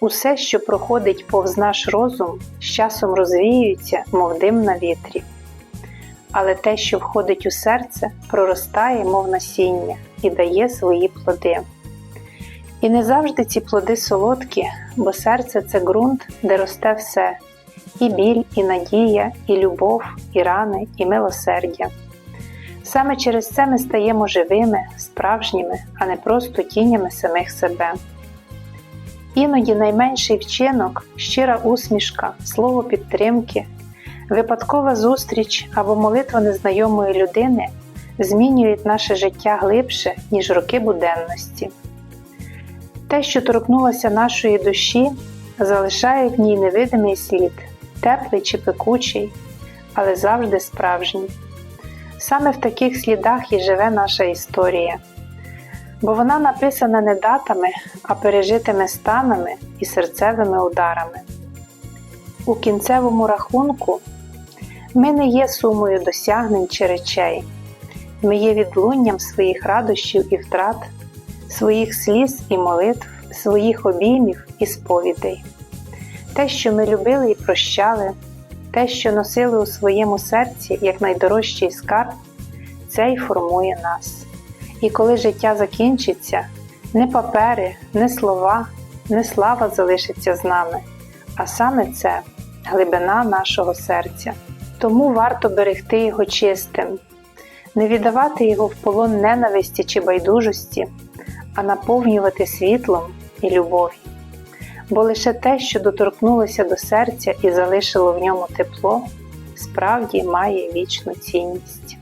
Усе, що проходить повз наш розум, з часом розвіюється, мов дим на вітрі. Але те, що входить у серце, проростає, мов насіння, і дає свої плоди. І не завжди ці плоди солодкі, бо серце це ґрунт, де росте все і біль, і надія, і любов, і рани, і милосердя. Саме через це ми стаємо живими, справжніми, а не просто тінями самих себе. Іноді найменший вчинок, щира усмішка, слово підтримки, випадкова зустріч або молитва незнайомої людини змінюють наше життя глибше, ніж роки буденності. Те, що торкнулося нашої душі, залишає в ній невидимий слід, теплий чи пекучий, але завжди справжній. Саме в таких слідах і живе наша історія, бо вона написана не датами, а пережитими станами і серцевими ударами. У кінцевому рахунку ми не є сумою досягнень чи речей, ми є відлунням своїх радощів і втрат, своїх сліз і молитв, своїх обіймів і сповідей. Те, що ми любили і прощали, те, що носили у своєму серці як найдорожчий скарб, це й формує нас. І коли життя закінчиться, не папери, не слова, не слава залишиться з нами, а саме це глибина нашого серця. Тому варто берегти його чистим, не віддавати його в полон ненависті чи байдужості, а наповнювати світлом і любов'ю. Бо лише те, що доторкнулося до серця і залишило в ньому тепло, справді має вічну цінність.